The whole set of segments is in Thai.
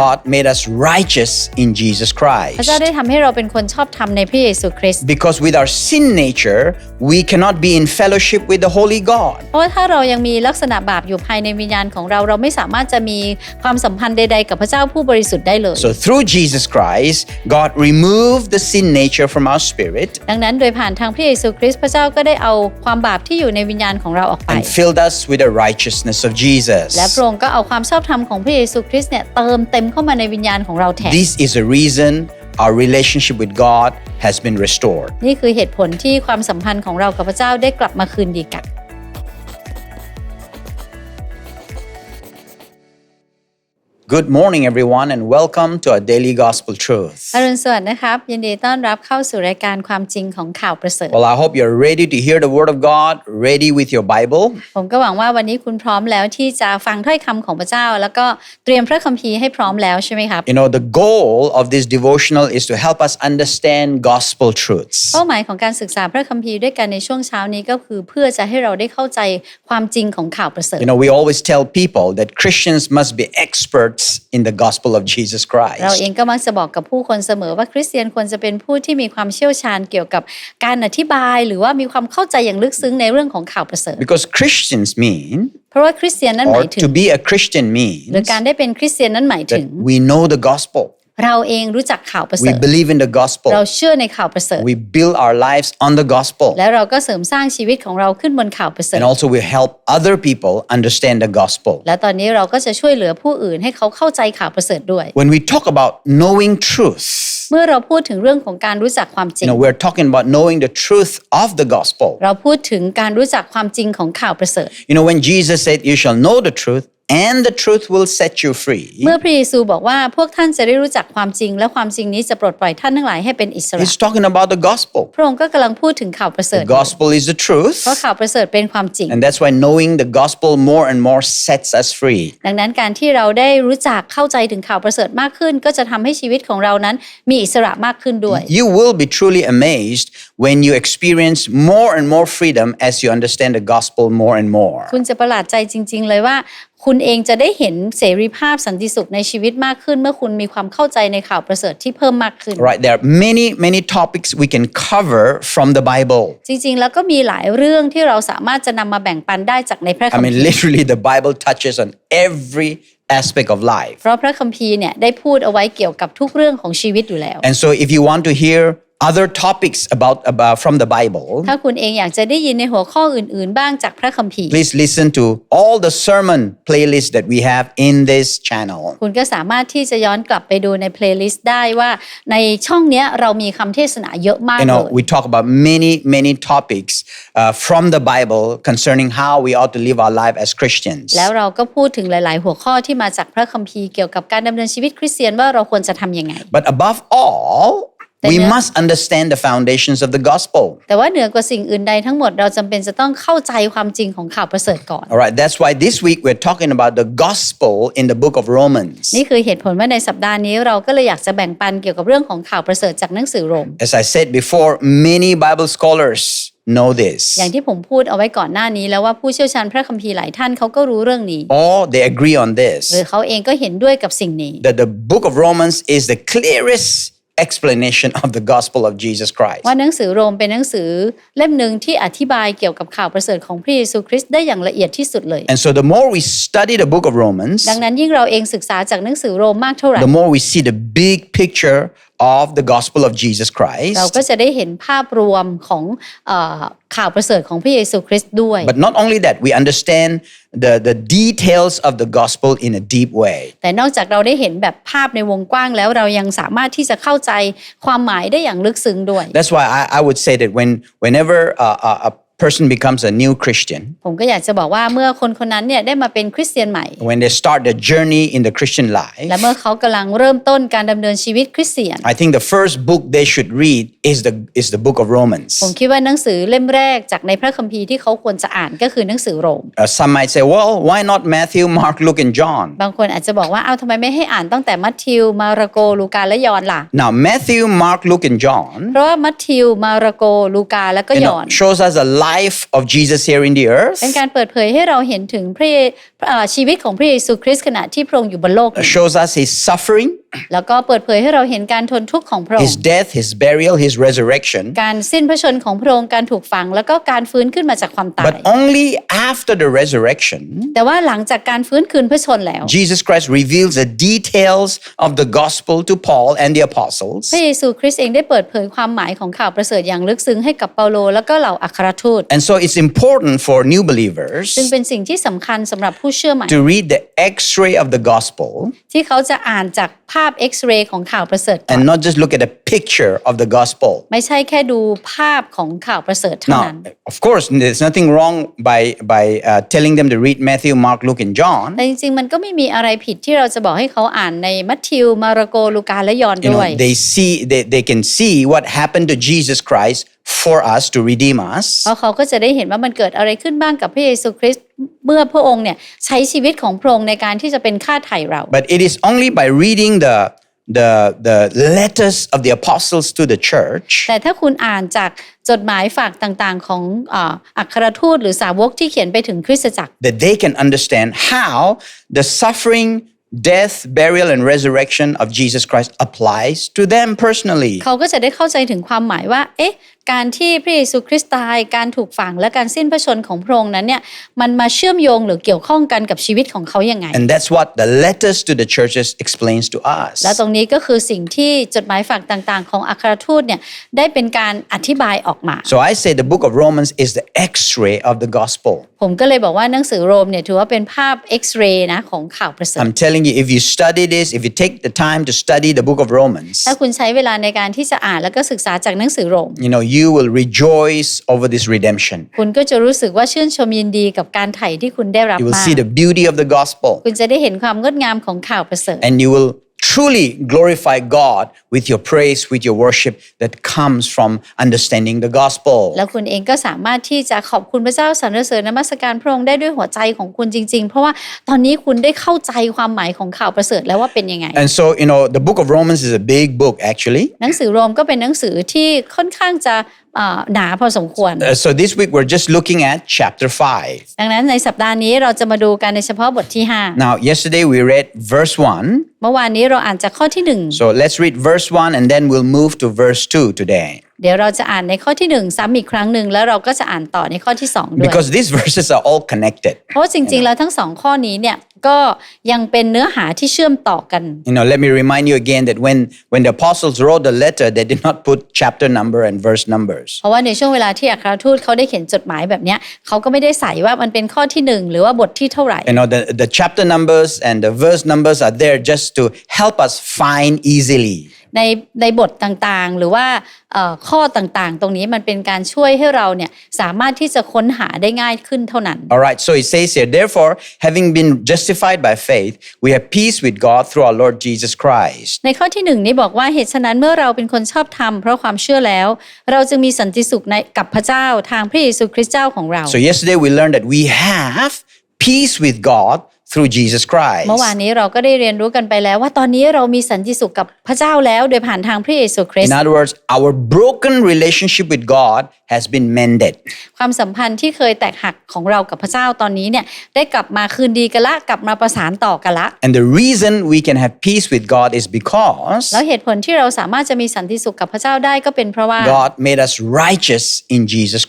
God made us righteous in Jesus พระ Christ. เจ้าได้ทำให้เราเป็นคนชอบธรรมในพระเยซูคริสต์ Because with our sin nature, we cannot be in fellowship with the Holy God. เพราะว่าถ้าเรายังมีลักษณะบาปอยู่ภายในวิญญาณของเรา เราไม่สามารถจะมีความสัมพันธ์ใดๆ กับพระเจ้าผู้บริสุทธิ์ได้เลย So through Jesus Christ, God removed the sin nature from our spirit ดังนั้นโดยผ่านทางพระเยซูคริสต์พระเจ้าก็ได้เอาความบาปที่อยู่ในวิญญาณของเราออกไป and filled us with the righteousness of Jesus. และพระองค์ก็เอาความชอบธรรมของพระเยซูคริสต์เนี่ยเติมเต็มเข้ามาในวิญญาณของเราแทน This is a reason our relationship with God has been restored. นี่คือเหตุผลที่ความสัมพันธ์ของเรากับพระเจ้าได้กลับมาคืนดีกัน Good morning, everyone, and welcome to our daily gospel truth. อรุณสวัสดิ์นะครับ ยินดีต้อนรับเข้าสู่รายการความจริงของข่าวประเสริฐ Well, I hope you're ready to hear the word of God, ready with your Bible. ผมก็หวังว่าวันนี้คุณพร้อมแล้วที่จะฟังถ้อยคำของพระเจ้า แล้วก็เตรียมพระคัมภีร์ให้พร้อมแล้วใช่ไหมครับ You know, the goal of this devotional is to help us understand gospel truths. เป้าหมายของการศึกษาพระคัมภีร์ด้วยกันในช่วงเช้านี้ก็คือ เพื่อจะให้เราได้เข้าใจความจริงของข่าวประเสริฐ You know, we always tell people that Christians must be experts in the gospel of Jesus เรา Christ. เองก็มักจะบอกกับผู้คนเสมอว่าคริสเตียนควรจะเป็นผู้ที่มีความเชี่ยวชาญเกี่ยวกับการอธิบาย หรือว่ามีความเข้าใจอย่างลึกซึ้งในเรื่องของข่าวประเสริฐ Because Christians mean, เพราะว่าคริสเตียนนั้นห or มายถึง to be a Christian หรือ means, การได้เป็นคริสเตียนนั้นหมายถึง that we know the gospel, เราเองรู้จักข่าวประเส we ริฐ believe in the เรา gospel, เชื่อในข่าวประเสริฐ we build our lives on the gospel, และเราก็เสริมสร้างชีวิตของเราขึ้นบนข่าวประเสริฐ and also we help other people understand the gospel. และตอนนี้เราก็จะช่วยเหลือผู้อื่นให้เขาเข้าใจข่าวประเสริฐด้วย When we talk about knowing truth, เมื่อเราพูดถึงเรื่องของการรู้จักความจริ you ง know, we're talking about knowing the truth of the gospel. เราพูดถึงการรู้จักความจริงของข่าวประเสริฐ You know, when Jesus said, You shall know the truth, and the truth will set you free, เมื่อพระเยซูบอกว่าพวกท่านจะได้รู้จักความจริง และความจริงนี้จะปลดปล่อยท่านทั้งหลายให้เป็นอิสระ he's talking about the gospel. พระองค์ก็กำลังพูดถึงข่าวประเสริฐ The gospel is the truth, เพราะข่าวประเสริฐเป็นความจริง and that's why knowing the gospel more and more sets us free. ดังนั้นการที่เราได้รู้จักเข้าใจถึงข่าวประเสริฐมากขึ้น ก็จะทำให้ชีวิตของเรานั้นมีอิสระมากขึ้นด้วย You will be truly amazed when you experience more and more freedom as you understand the gospel more and more. คุณจะประหลาดใจจริง ๆ เลยว่า คุณเองจะได้เห็นเสรีภาพสันติสุขในชีวิตมากขึ้น เมื่อคุณมีความเข้าใจในข่าวประเสริฐที่เพิ่มมากขึ้น Right, there are many, many topics we can cover from the Bible. จริงๆ แล้วก็มีหลายเรื่องที่เราสามารถจะนำมาแบ่งปันได้จากในพระ I คัม mean, ภีร์ literally, the Bible touches on every aspect of life. เพราะพระคัมภีร์เนี่ยได้พูดเอาไว้เกี่ยวกับทุกเรื่องของชีวิตอยู่แล้ว And so, if you want to hear other topics about, about from the Bible, ถ้าคุณเองอยากจะได้ยินในหัวข้ออื่น ๆ บ้างจากพระคัมภีร์ please listen to all the sermon playlists that we have in this channel. คุณก็สามารถที่จะย้อนกลับไปดูในเพลย์ลิสต์ได้ว่าในช่องเนี้ยเรามีคำเทศนาเยอะมาก You เล know, ย we talk about many, many topics uh, from the Bible concerning how we ought to live our life as Christians. แล้วเราก็พูดถึงหลาย ๆ หัวข้อที่มาจากพระคัมภีร์เกี่ยวกับการดำเนินชีวิตคริสเตียนว่าเราควรจะทำยังไง But above all, we Then, uh, must understand the foundations of the gospel. แต่ว่าเหนือกว่าสิ่งอื่นใดทั้งหมดเราจำเป็นจะต้องเข้าใจความจริงของข่าวประเสริฐก่อน All right, that's why this week we're talking about the gospel in the book of Romans. นี่คือเหตุผลว่าในสัปดาห์นี้เราก็เลยอยากจะแบ่งปันเกี่ยวกับเรื่องของข่าวประเสริฐจากหนังสือโรม As I said before, many Bible scholars know this. อย่างที่ผมพูดเอาไว้ก่อนหน้านี้แล้วว่าผู้เชี่ยวชาญพระคัมภีร์หลายท่านเขาก็รู้เรื่องนี้ Or they agree on หรือ this เขาเองก็เห็นด้วยกับสิ่งนี้ that the book of Romans is the clearest explanation of the gospel of Jesus Christ. ว่าหนังสือโรมเป็นหนังสือเล่มหนึ่งที่อธิบายเกี่ยวกับข่าวประเสริฐของพระเยซูคริสต์ได้อย่างละเอียดที่สุดเลย And so the more we study the book of Romans, ดังนั้นยิ่งเราเองศึกษาจากหนังสือโรมมากเท่าไหร่ the more we see the big picture of the gospel of Jesus เรา Christ. ก็จะได้เห็นภาพรวมของเออข่าวประเสริฐของพระเยซูคริสต์ด้วย But not only that, we understand the, the details of the gospel in a deep way. แต่นอกจากเราได้เห็นแบบภาพในวงกว้างแล้วเรายังสามารถที่จะเข้าใจความหมายได้อย่างลึกซึ้งด้วย That's why I, I would say that when whenever uh, a, a person becomes a new Christian, ผมก็อยากจะบอกว่าเมื่อคนคนนั้นเนี่ยได้มาเป็นคริสเตียนใหม่ when they start their journey in the Christian life, และเมื่อเขากำลังเริ่มต้นการดำเนินชีวิตคริสเตียน I think the first book they should read is the is the book of Romans. ผมคิดว่าหนังสือเล่มแรกจากในพระคัมภีร์ที่เขาควรจะอ่านก็คือหนังสือโรม Uh, some might say, well, why not Matthew, Mark, Luke, and John? บางคนอาจจะบอกว่าเอาทำไมไม่ให้อ่านตั้งแต่มัทธิว มาระโก ลูกา และยอห์นล่ะ Now, Matthew, Mark, Luke, and John เพราะว่ามัทธิว มาระโก ลูกา และก็ you ย know, อห์น shows us the life of Jesus here in the earth. เป็นการเปิดเผยให้เราเห็นถึงพระเยเอ่อ ชีวิตของพระเยซูคริสต์ขณะที่พระองค์อยู่บนโลกนี้ shows us his suffering, แล้วก็เปิดเผยให้เราเห็นการทนทุกข์ของพระอง his ค์ death, his burial, his resurrection. การสิ้นพระชนม์ของพระองค์การถูกฝังแล้วก็การฟื้นขึ้นมาจากความตาย But only after the resurrection, แต่ว่าหลังจากการฟื้นคืนพระชนม์แล้ว Jesus Christ reveals the details of the gospel to Paul and the apostles. พระเยซูคริสต์เองได้เปิดเผยความหมายของข่าวประเสริฐอย่างลึกซึ้งให้กับเปาโล แล้วก็เหล่าอัครทูต And so it's important for new believers จึงเป็นสิ่งที่สำคัญสำหรับผู้เชื่อใหม่ to read the x-ray of the gospel ที่เขาจะอ่านจากภาพเอ็กซเรย์ของข่าวประเสริฐก่อน and not just look at a picture of the gospel. ไม่ใช่แค่ดูภาพของข่าวประเสริฐเท่า Now, นั้น of course, there's nothing wrong by by uh, telling them to read Matthew, Mark, Luke, and John. แต่จริงๆ มันก็ไม่มีอะไรผิดที่เราจะบอกให้เขาอ่านในมัทธิว มาระโก ลูกา และยอห์น You ด้วย know, they see they, they can see what happened to Jesus Christ for us to redeem us. เพราะเขาก็จะได้เห็นว่ามันเกิดอะไรขึ้นบ้างกับพระเยซูคริสต์เมื่อพระองค์เนี่ยใช้ชีวิตของพระองค์ในการที่จะเป็นค่าไถ่เรา But it is only by reading the the the letters of the apostles to the church แต่ถ้าคุณอ่านจากจดหมายฝากต่างๆ ของอาอัครทูตหรือสาวกที่เขียนไปถึงคริสตจักร that they can understand how the suffering, death, burial, and resurrection of Jesus Christ applies to them personally. เขาก็จะได้เข้าใจถึงความหมายว่า เอ๊ะการที่พระเยซูคริสต์ตายการถูกฝังและการสิ้นพระชนม์ของพระองค์นั้นเนี่ยมันมาเชื่อมโยงหรือเกี่ยวข้องกันกับชีวิตของเขายังไง And that's what the letters to the churches explains to us. และตรงนี้ก็คือสิ่งที่จดหมายฝากต่างๆ ของอัครทูตเนี่ยได้เป็นการอธิบายออกมา So I say the book of Romans is the x-ray of the gospel. ผมก็เลยบอกว่าหนังสือโรมเนี่ยถือว่าเป็นภาพเอ็กซเรย์นะของข่าวประเสริฐ I'm telling you, if you study this, if you take the time to study the book of Romans, ถ้าคุณใช้เวลาในการที่จะอ่านแล้วก็ศึกษาจากหนังสือโรม you know, you will rejoice over this redemption. คุณก็จะรู้สึกว่าชื่นชมยินดีกับการไถ่ที่คุณได้รับ You will มา see the beauty of the gospel คุณจะได้เห็นความงดงามของข่าวประเสริฐ and you will truly glorify God with your praise, with your worship that comes from understanding the gospel. แล้วคุณเองก็สามารถที่จะขอบคุณพระเจ้าสรรเสริญนมัสการพระองค์ได้ด้วยหัวใจของคุณจริง ๆ เพราะว่าตอนนี้คุณได้เข้าใจความหมายของข่าวประเสริฐแล้วว่าเป็นยังไง And so, you know, the book of Romans is a big book actually. หนังสือโรมก็เป็นหนังสือที่ค่อนข้างจะอ่าหนาพอสมควร Uh, so this week we're just looking at chapter 5. ดังนั้นในสัปดาห์นี้เราจะมาดูกันในเฉพาะบทที่ Now, yesterday we read verse 1. 5เมื่อวานนี้เราอ่านจากข้อที่ So let's read verse 1 and then we'll move to verse 2 today. 1เดี๋ยวเราจะอ่านในข้อที่1ซ้ำอีกครั้งหนึ่งแล้วเราก็จะอ่านต่อในข้อที่2ด้วย Because these verses are all connected. เพราะว่าจริงๆแล้วทั้งสองข้อนี้เนี่ยก็ยังเป็นเนื้อหาที่เชื่อมต่อกัน You know, let me remind you again that when, when the apostles wrote the letter, they did not put chapter number and verse numbers. เพราะว่าในช่วงเวลาที่อัครทูตเขาได้เขียนจดหมายแบบเนี้ยเขาก็ไม่ได้ใส่ว่ามันเป็นข้อที่หนึ่งหรือว่าบทที่เท่าไหร่ You know, the, the chapter numbers and the verse numbers are there just to help us find easily. ในในบทต่างๆ หรือว่าเอ่อข้อต่างๆ ตรงนี้มันเป็นการช่วยให้เราเนี่ยสามารถที่จะค้นหาได้ง่ายขึ้นเท่านั้น All right, so it says here, therefore, having been justified by faith, we have peace with God through our Lord Jesus Christ. ในข้อที่หนึ่งนี้บอกว่าเหตุฉะนั้นเมื่อเราเป็นคนชอบธรรมเพราะความเชื่อแล้ว เราจึงมีสันติสุขในกับพระเจ้าทางพระเยซูคริสต์เจ้าของเรา So yesterday we learned that we have peace with God through Jesus Christ. เมื่อวานนี้เราก็ได้เรียนรู้กันไปแล้ว ว่าตอนนี้เรามีสันติสุขกับพระเจ้าแล้วโดยผ่านทางพระเยซูคริส In ต์ other words, our broken relationship with God has been mended. ความสัมพันธ์ที่เคยแตกหักของเรากับพระเจ้าตอนนี้เนี่ยได้กลับมาคืนดีกันละกลับมาประสานต่อกันละ And the reason we can have peace with God is because แล้วเหตุผลที่เราสามารถจะมีสันติสุขกับพระเจ้าได้ก็เป็นเพราะว่า God made us righteous in Jesus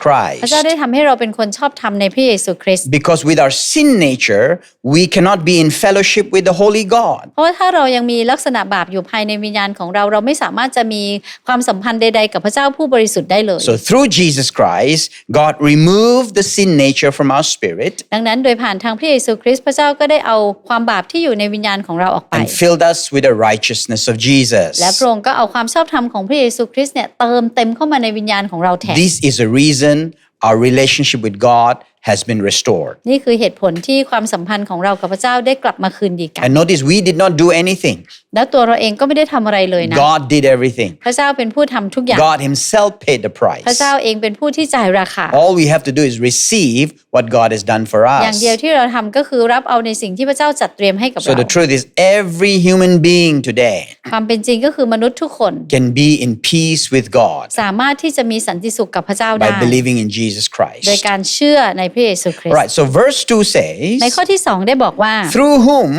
พระเจ้า Christ. ได้ทำให้เราเป็นคนชอบธรรมในพระเยซูคริสต์ Because with our sin nature, we cannot be in fellowship with the Holy God. เพราะว่าถ้าเรายังมีลักษณะบาปอยู่ภายในวิญญาณของเราเราไม่สามารถจะมีความสัมพันธ์ใดๆกับพระเจ้าผู้บริสุทธิ์ได้เลย So through Jesus Christ, God removed the sin nature from our spirit ดังนั้นโดยผ่านทางพระเยซูคริสต์พระเจ้าก็ได้เอาความบาปที่อยู่ในวิญญาณของเราออกไป and filled us with the righteousness of Jesus. และพระองค์ก็เอาความชอบธรรมของพระเยซูคริสต์เนี่ยเติมเต็มเข้ามาในวิญญาณของเราแทน This is the reason our relationship with God has been restored. นี่คือเหตุผลที่ความสัมพันธ์ของเรากับพระเจ้าได้กลับมาคืนดีกัน And notice we did not do anything. แล้วตัวเราเองก็ไม่ได้ทำอะไรเลยนะ God did everything. พระเจ้าเป็นผู้ทำทุกอย่าง God Himself paid the พระ price. เจ้าเองเป็นผู้ที่จ่ายราคา All we have to do is receive what God has done for อย่าง us. เดียวที่เราทำก็คือรับเอาในสิ่งที่พระเจ้าจัดเตรียมให้กับ So เรา the truth is, every human being today ความเป็นจริงก็คือมนุษย์ทุกคน can be in peace with God สามารถที่จะมีสันติสุขกับพระเจ้าได้ by believing in Jesus โดย Christ. การเชื่อในพระเยซูคริส All ต์ right, so verse 2 ในข้อ says, ที่สองได้บอกว่า through whom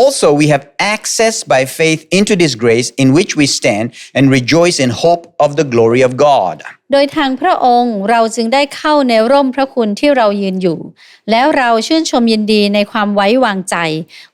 also we have access by faith into this grace in which we stand and rejoice in hope of the glory of God. โดยทางพระองค์เราจึงได้เข้าในร่มพระคุณที่เรายืนอยู่ แล้วเราชื่นชมยินดีในความไว้วางใจ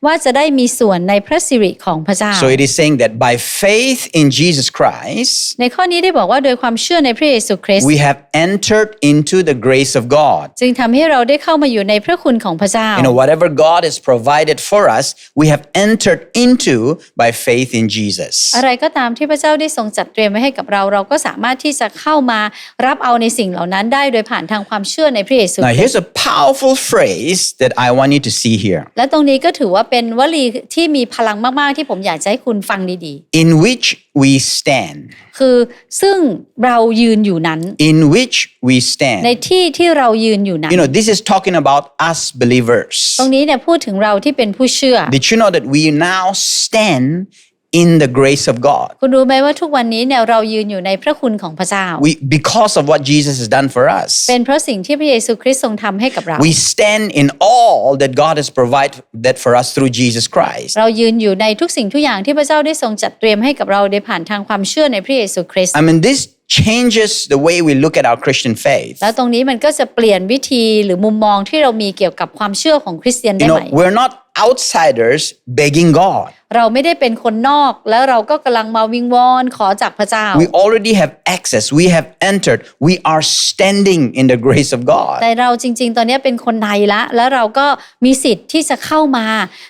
ว่าจะได้มีส่วนในพระสิริของพระเจ้า So it is saying that by faith in Jesus Christ, ในข้อนี้ได้บอกว่าโดยความเชื่อในพระเยซูคริสต์ we have entered into the grace of God. จึงทำให้เราได้เข้ามาอยู่ในพระคุณของพระเจ้า You know, whatever God has provided for us, we have entered into by faith in Jesus. อะไรก็ตามที่พระเจ้าได้ทรงจัดเตรียมไว้ให้กับเราเราก็สามารถที่จะเข้ามารับเอาในสิ่งเหล่านั้นได้โดยผ่านทางความเชื่อในพระเยซู Now, คริสต์ here's a powerful phrase that I want you to see here และตรงนี้ก็ถือว่าเป็นวลีที่มีพลังมาก ๆ ที่ผมอยากจะให้คุณฟังดี in which we stand. ๆคือซึ่งเรายืนอยู่นั้น In which we ใน stand. ที่ที่เรายืนอยู่นั้น You know, this is talking about us believers. ตรงนี้เนี่ยพูดถึงเราที่เป็นผู้เชื่อ Did you know that we now stand in the grace of God? คุณรู้ไหมว่าทุกวันนี้เนี่ยเรายืนอยู่ในพระคุณของพระเจ้า We, because of what Jesus has done for us. เป็นเพราะสิ่งที่พระเยซูคริสต์ทรงทำให้กับเรา We stand in all that God has provided for us through Jesus Christ. เรายืนอยู่ในทุกสิ่งทุกอย่างที่พระเจ้าได้ทรงจัดเตรียมให้กับเราโดยผ่านทางความเชื่อในพระเยซูคริสต์ I mean, this changes the way we look at our Christian faith. แล้วตรงนี้มันก็จะเปลี่ยนวิธีหรือมุมมองที่เรามีเกี่ยวกับความเชื่อของคริสเตียน You ได้ไหม know, we're not outsiders begging God. เราไม่ได้เป็นคนนอกแล้วเราก็กำลังมาวิงวอนขอจากพระเจ้า We already have access. We have entered. We are standing in the grace of God. แต่เราจริง ๆ ตอนนี้เป็นคนในละ แล้วเราก็มีสิทธิ์ที่จะเข้ามา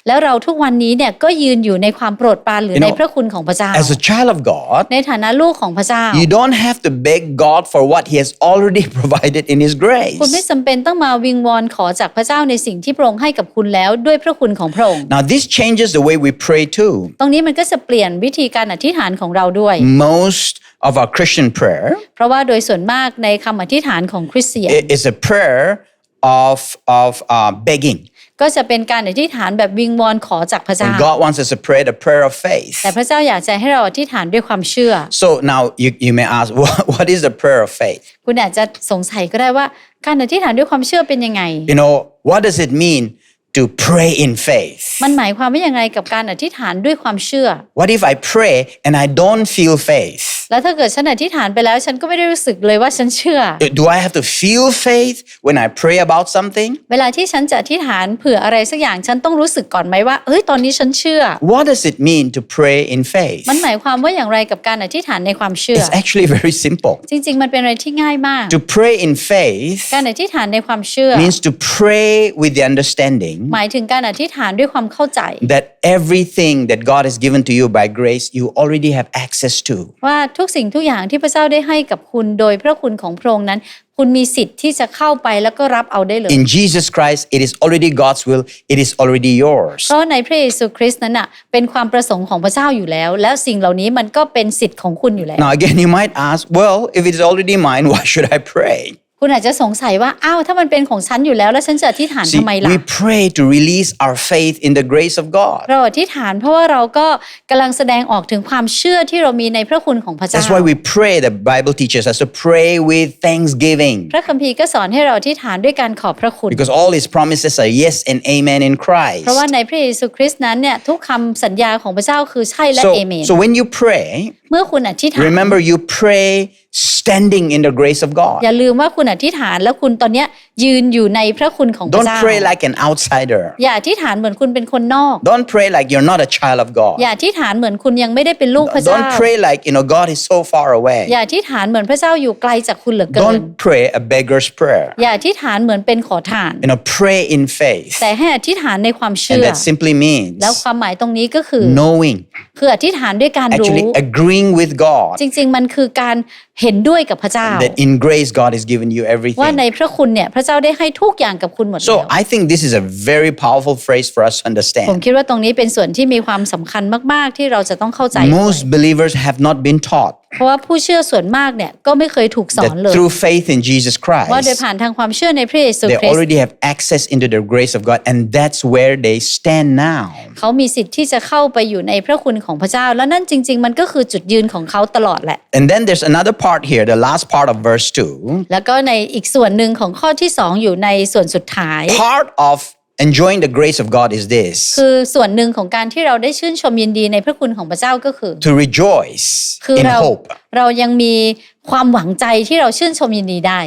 แล้วเราทุกวันนี้เนี่ยก็ยืนอยู่ในความโปรดปรานหรือ You know, ในพระคุณของพระเจ้า As a child of God, ในฐานะลูกของพระเจ้า you don't have to beg God for what He has already provided in His คุณไม่ grace. จำเป็นต้องมาวิงวอนขอจากพระเจ้าในสิ่งที่พระองค์ให้กับคุณแล้วด้วยพระคุณของพระองค์ Now, this changes the way we pray too. ตรงนี้มันก็จะเปลี่ยนวิธีการอธิษฐานของเราด้วย Most of our Christian prayer เพราะว่าโดยส่วนมากในคำอธิษฐานของคริสเตียน i- is a prayer of, of uh, begging. ก็จะเป็นการอธิษฐานแบบวิงวอนขอจากพระเจ้า When God wants us to pray the prayer of faith. แต่พระเจ้าอยากจะให้เราอธิษฐานด้วยความเชื่อ So now you, you may ask, what, what is the prayer of faith? คุณอาจจะสงสัยก็ได้ว่าการอธิษฐานด้วยความเชื่อเป็นยังไง You know, what does it mean to pray in faith? มันหมายความว่ายังไงกับการอธิษฐานด้วยความเชื่อ What if I pray and I don't feel faith? แล้วถ้าเกิดฉันอธิษฐานไปแล้วฉันก็ไม่ได้รู้สึกเลยว่าฉันเชื่อ Do I have to feel faith when I pray about something? เวลาที่ฉันจะอธิษฐานเผื่ออะไรสักอย่างฉันต้องรู้สึกก่อนไหมว่าเฮ้ยตอนนี้ฉันเชื่อ What does it mean to pray in faith? มันหมายความว่าอย่างไรกับการอธิษฐานในความเชื่อ It's actually very simple. จริงๆ มันเป็นอะไรที่ง่ายมาก To pray in faith การอธิษฐานในความเชื่อ means to pray with the understanding หมายถึงการอธิษฐานด้วยความเข้าใจ that everything that God has given to you by grace, you already have access to. ว่าทุกสิ่งทุกอย่างที่พระเจ้าได้ให้กับคุณโดยพระคุณของพระองค์นั้น คุณมีสิทธิ์ที่จะเข้าไปแล้วก็รับเอาได้เลย In Jesus Christ, it is already God's will, it is already yours. เพราะในพระเยซูคริสต์นั้นน่ะเป็นความประสงค์ของพระเจ้าอยู่แล้ว แล้วสิ่งเหล่านี้มันก็เป็นสิทธิ์ของคุณอยู่แล้ว Now, again, you might ask, well, if it's already mine, why should I pray? คุณอาจจะสงสัยว่า อ้าว ถ้ามันเป็นของฉันอยู่แล้ว แล้วฉันจะอธิษฐาน See, ทำไมล่ะ we pray to release our faith in the grace of God. เราอธิษฐานเพราะว่าเราก็กำลังแสดงออกถึงความเชื่อที่เรามีในพระคุณของพระเจ้า That's why we pray. The Bible teaches us to pray with thanksgiving พระคัมภีร์ก็สอนให้เราอธิษฐานด้วยการขอบพระคุณ because all His promises are yes and amen in เพ Christ. ราะว่าในพระเยซูคริสต์นั้นเนี่ยทุกคำสัญญาของพระเจ้าคือใช่และ So, เอเมน so when you pray, เมื่อคุณอธิษฐาน remember you pray standing in the grace of God. อย่าลืมว่าคุณอธิษฐานแล้วคุณตอนเนี้ยยืนอยู่ในพระคุณของพระ Don't เจ้า pray like an outsider. อย่าอธิษฐานเหมือนคุณเป็นคนนอก Don't pray like you're not a child of God. อย่าอธิษฐานเหมือนคุณยังไม่ได้เป็นลูกพระเจ้า Don't pray like, you know, God is so far away. อย่าอธิษฐานเหมือนพระเจ้าอยู่ไกลจากคุณเหลือเกิน Don't pray a beggar's prayer. อย่าอธิษฐานเหมือนเป็นขอทาน You know, pray in faith. แต่ให้อธิษฐานในความ And เชื่อ that simply means แล้วความหมายตรงนี้ก็คือ knowing, คืออธิษฐานด้วยการรู้ actually agreeing with God จริง ๆ มันคือการเห็นด้วยกับพระเจ้า that in grace God has given you ว่า everything. ในพระคุณเนี่ยพระเจ้าได้ให้ทุกอย่างกับคุณหมดแล้ว So I think this is a very powerful phrase for us to ผม understand. คิดว่าตรงนี้เป็นส่วนที่มีความสำคัญมาก ๆ ที่เราจะต้องเข้าใจด้วย Most believers have not been taught เพราะว่าผู้เชื่อส่วนมากเนี่ยก็ไม่เคยถูกสอน that เลย through faith in Jesus ว่าโดย Christ, ผ่านทางความเชื่อในพระเยซู they คริสต์ already have access into the grace of God, and that's where they stand now. เขามีสิทธิ์ที่จะเข้าไปอยู่ในพระคุณของพระเจ้า แล้วนั่นจริง ๆ มันก็คือจุดยืนของเขาตลอดแหละ And then there's another part here, the last part of verse 2. แล้วก็ในอีกส่วนหนึ่งของข้อที่สองอยู่ในส่วนสุดท้าย Part of enjoying the grace of God is this คือส่วนหนึ่งของการที่เราได้ชื่นชมยินดีในพระคุณของพระเจ้าก็คือ to rejoice คือ in เรา hope. เรายังมีความหวังใจที่เราชื่นชมยินดีได้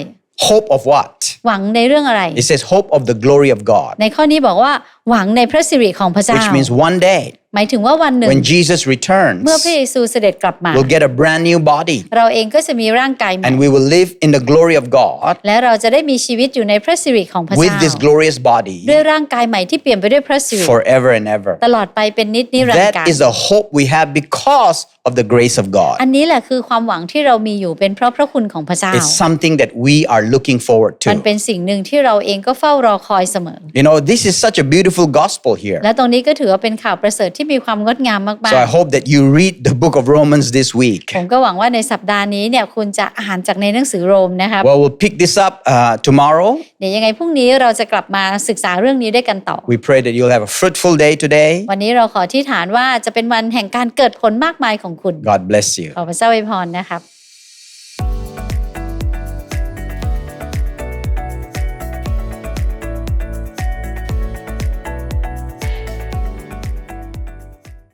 Hope of what? หวังในเรื่องอะไร It says hope of the glory of God, ในข้อนี้บอกว่าหวังในพระสิริของพระเจ้า which means one day หมายถึงว่าวันหนึ่ง when Jesus returns, เมื่อพระเยซูเสด็จกลับมา we'll get a brand new body เราเองก็จะมีร่างกายใหม่ and we will live in the glory of God และเราจะได้มีชีวิตอยู่ในพระสิริของพระ with เจ้า this glorious body ด้วยร่างกายใหม่ที่เปลี่ยนไปด้วยพระสิริ forever and ever. ตลอดไปเป็นนิจนิรันดร์ That กาล is the hope we have because of the grace of God. อันนี้แหละคือความหวังที่เรามีอยู่เป็นเพราะพระคุณของพระเจ้า It's something that we are looking forward มัน to. เป็นสิ่งหนึ่งที่เราเองก็เฝ้ารอคอยเสมอ You know, this is such a beautiful gospel here. และตรงนี้ก็ถือว่าเป็นข่าวประเสริฐที่มีความงดงามมาก So I hope that you read the book of Romans this ๆ week. ผมก็หวังว่าในสัปดาห์นี้เนี่ยคุณจะอ่านจากในหนังสือโรมนะครับ Well, we'll pick this up uh, tomorrow. เดี๋ยวยังไงพรุ่งนี้เราจะกลับมาศึกษาเรื่องนี้ด้วยกันต่อ We pray that you'll have a fruitful day today. วันนี้เราขอที่ฐานว่าจะเป็นวันแห่งการเกิดผลมากมายของคุณ God bless you. ขอพระเจ้าอวยพรนะครับ